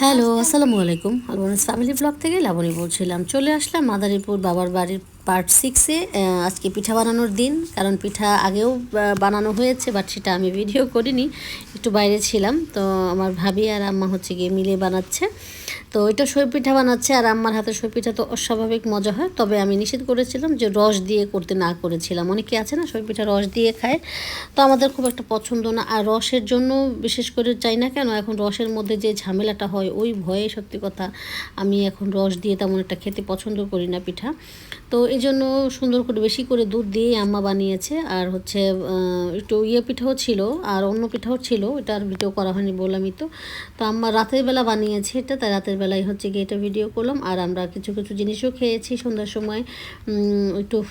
Hello, আসসালামু আলাইকুম। Albanese family blog থেকে লাবণী বলছিলাম। চলে আসলাম মাদারীপুর বাবার বাড়ির পার্ট সিক্সে আজকে পিঠা বানানোর দিন, কারণ পিঠা আগেও বানানো হয়েছে বাট সেটা আমি ভিডিও করিনি। একটু বাইরে ছিলাম, তো আমার ভাবি আর আম্মা হচ্ছে গিয়ে মিলে বানাচ্ছে। তো এটা সই পিঠা বানাচ্ছে আর আমার হাতে সই পিঠা তো অস্বাভাবিক মজা হয়। তবে আমি নিষেধ করেছিলাম যে রস দিয়ে করতে না করেছিলাম। অনেকে আছে না সই পিঠা রস দিয়ে খায়। তো আমাদের খুব একটা পছন্দ না। আর রসের জন্য বিশেষ করে চাই না কেন, এখন রসের মধ্যে যে ঝামেলাটা হয়, ওই ভয়ে সত্যি কথা আমি এখন রস দিয়ে তেমন একটা খেতে পছন্দ করি না পিঠা। তো এই জন্য সুন্দর করে বেশি করে দুধ দিয়ে আম্মা বানিয়েছে। আর হচ্ছে একটু ইয়ে পিঠাও ছিল, আর অন্য পিঠাও ছিল এটা আর ভিডিও করা হয়নি বললামই তো। তো আম্মা রাতের বেলা বানিয়েছে এটা, তাই রাতের বেলায় হচ্ছে গিয়ে এটা ভিডিও করলাম। আর আমরা কিছু কিছু জিনিসও খেয়েছি সন্ধ্যার সময়। একটু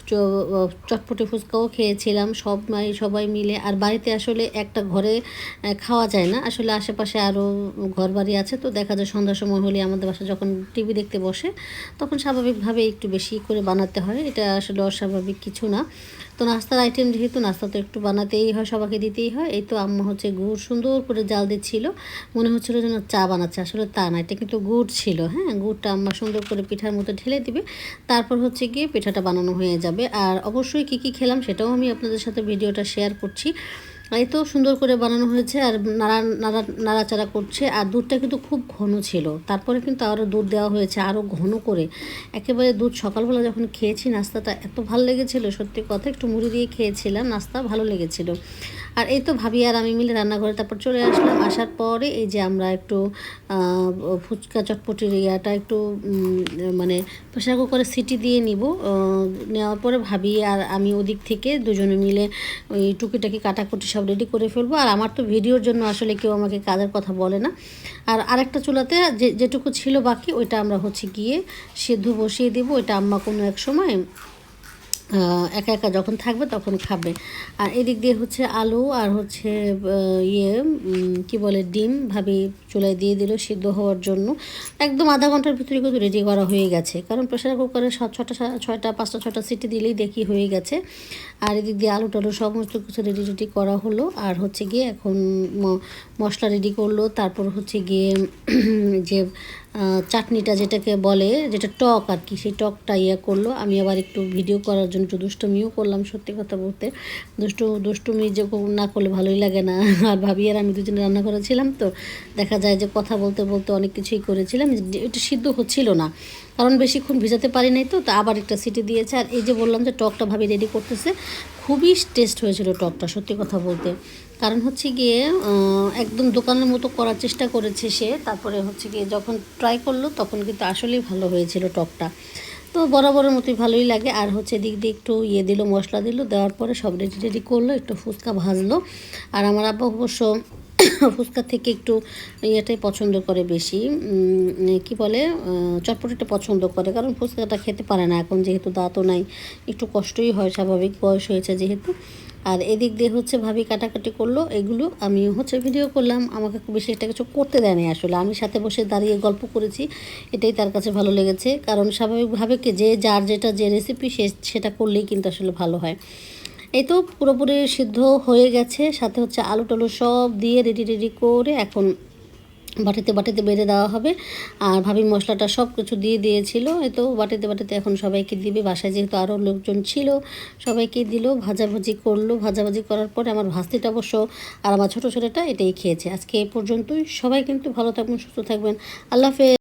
চটপটি ফুচকাও খেয়েছিলাম সব মাই- সবাই মিলে। আর বাড়িতে আসলে একটা ঘরে খাওয়া যায় না। আসলে আশেপাশে আরও ঘর বাড়ি আছে, তো দেখা যায় সন্ধ্যার সময় হলে আমাদের বাসা যখন টিভি দেখতে বসে, তখন স্বাভাবিকভাবে একটু বেশি করে বানাতে হয়, এটা আসলে অস্বাভাবিক কিছু না। তো নাস্তার আইটেম যেহেতু নাস্তা তো একটু বানাতেই হয়, সবাইকে দিতেই হয়। এই তো আম্মা হচ্ছে গুড় সুন্দর করে জাল দিচ্ছিল। মনে হচ্ছিল যেন চা বানাচ্ছে, আসলে তা না, এটা কিন্তু গুড় ছিল হ্যাঁ? গুড়টা আম্মা সুন্দর করে পিঠার মতো ঢেলে দিবে, তারপর হচ্ছে গিয়ে পিঠাটা বানানো হয়ে যাবে। আর অবশ্যই কী কী খেলাম সেটাও আমি আপনাদের সাথে ভিডিওটা শেয়ার করছি। এই তো সুন্দর করে বানানো হয়েছে আর নাড়া নাড়া, নাড়াচাড়া করছে। আর দুধটা কিন্তু খুব ঘন ছিল। তারপরে কিন্তু আরও দুধ দেওয়া হয়েছে আরও ঘন করে। একেবারে দুধ সকালবেলা যখন খেয়েছি, নাস্তাটা এত ভালো লেগেছিল, সত্যি কথা, একটু মুড়ি দিয়ে খেয়েছিলাম, নাস্তা ভালো লেগেছিল। আর এই তো ভাবি আর আমি মিলে রান্নাঘরে তারপর চলে আসলাম। আসার পরে এই যে আমরা একটু ফুচকা চটপটির ইয়াটা একটু মানে প্রেশার কুকারে সিটি দিয়ে নিব। নেওয়ার পরে ভাবি আর আমি ওদিক থেকে দুজনে মিলে ওই টুকিটাকি কাটাকুটি সব রেডি করে ফেলব। আর আমার তো ভিডিওর জন্য আসলে কেউ আমাকে কাজের কথা বলে না। আর আরেকটা চুলাতে যে, যেটুকু ছিল বাকি, ওইটা আমরা হচ্ছে গিয়ে সেদ্ধ বসিয়ে দেবো। ওইটা আম্মা কোনো এক সময় একা একা যখন থাকবে তখন খাবে। আর এদিক দিয়ে হচ্ছে আলু আর হচ্ছে ইয়ে কি বলে, ডিম ভাবি চুলায় দিয়ে দিল সিদ্ধ হওয়ার জন্য। একদম আধা ঘণ্টার ভিতরে কিন্তু রেডি করা হয়ে গেছে। কারণ প্রেশার কুকারে ছটা ছয়টা, পাঁচটা ছটা সিটি দিলেই দেখি হয়ে গেছে। আর এদিক দিয়ে আলু টালু সমস্ত কিছু রেডি রেডি করা হলো। আর হচ্ছে গিয়ে এখন মশলা রেডি করল। তারপর হচ্ছে গিয়ে যে চাটনিটা যেটাকে বলে, যেটা টক আর কি, সেই টকটা ইয়ে করল। আমি আবার একটু ভিডিও করার জন্য একটু দুষ্টুমিও করলাম, সত্যি কথা বলতে। দুষ্টু, দুষ্টুমি যে না করলে ভালোই লাগে না। আর ভাবি আর আমি দুজনে রান্না করেছিলাম তো, দেখা যায় যে কথা বলতে বলতে অনেক কিছুই করেছিলাম। এটা সিদ্ধ হচ্ছিল না। কারণ বেশিক্ষণ ভিজাতে পারি নাই তো, তা আবার একটা সিটি দিয়েছে। আর এই যে বললাম যে টকটা ভাবি রেডি করতেছে খুবই টেস্ট হয়েছিল টকটা সত্যি কথা বলতে। কারণ হচ্ছে গিয়ে একদম দোকানের মতো করার চেষ্টা করেছে সে, তারপরে হচ্ছে গিয়ে যখন ট্রাই করল, তখন কিন্তু আসলেই ভালো হয়েছিল টকটা তো বরাবরের মতোই ভালোই লাগে। আর হচ্ছে দিক দিয়ে একটু ইয়ে দিল, মশলা দিল, দেওয়ার পরে সব রেডি রেডি করল, একটু ফুচকা ভাজলো। আর আমার আব্বা অবশ্য ফুচকা থেকে একটু ইয়েটাই পছন্দ করে বেশি। কি বলে চটপটিটা পছন্দ করে, কারণ ফুচকাটা খেতে পারে না। এখন যেহেতু দাঁতও নাই, একটু কষ্টই হয়, স্বাভাবিক বয়স হয়েছে যেহেতু। আর এদিক দিয়ে হচ্ছে ভাবি কাটাকাটি করল, এগুলো আমি হচ্ছে ভিডিও করলাম। আমাকে খুব বেশি একটা কিছু করতে দেয়নি আসলে। আমি সাথে বসে দাঁড়িয়ে গল্প করেছি, এটাই তার কাছে ভালো লেগেছে। কারণ স্বাভাবিকভাবে কি, যে যার যেটা যে রেসিপি সে, সেটা করলেই কিন্তু আসলে ভালো হয়। এই তো পুরোপুরি সিদ্ধ হয়ে গেছে, সাথে হচ্ছে আলু টালু সব দিয়ে রেডি রেডি করে এখন বাটিতে বাটিতে বেড়ে দেওয়া হবে। আর ভাবি মশলাটা সব কিছু দিয়ে দিয়েছিল। তো বাটিতে বাটিতে এখন সবাইকে দিবে। বাসায় যেহেতু আরও লোকজন ছিল, সবাইকে দিল, ভাজাভাজি করল। ভাজাভাজি করার পরে আমার ভাস্তিটা অবশ্য আর আমার ছোটো ছোটোটা এটাই খেয়েছে। আজকে এই পর্যন্তই। সবাই কিন্তু ভালো থাকবেন, সুস্থ থাকবেন। আল্লাহ হাফেজ।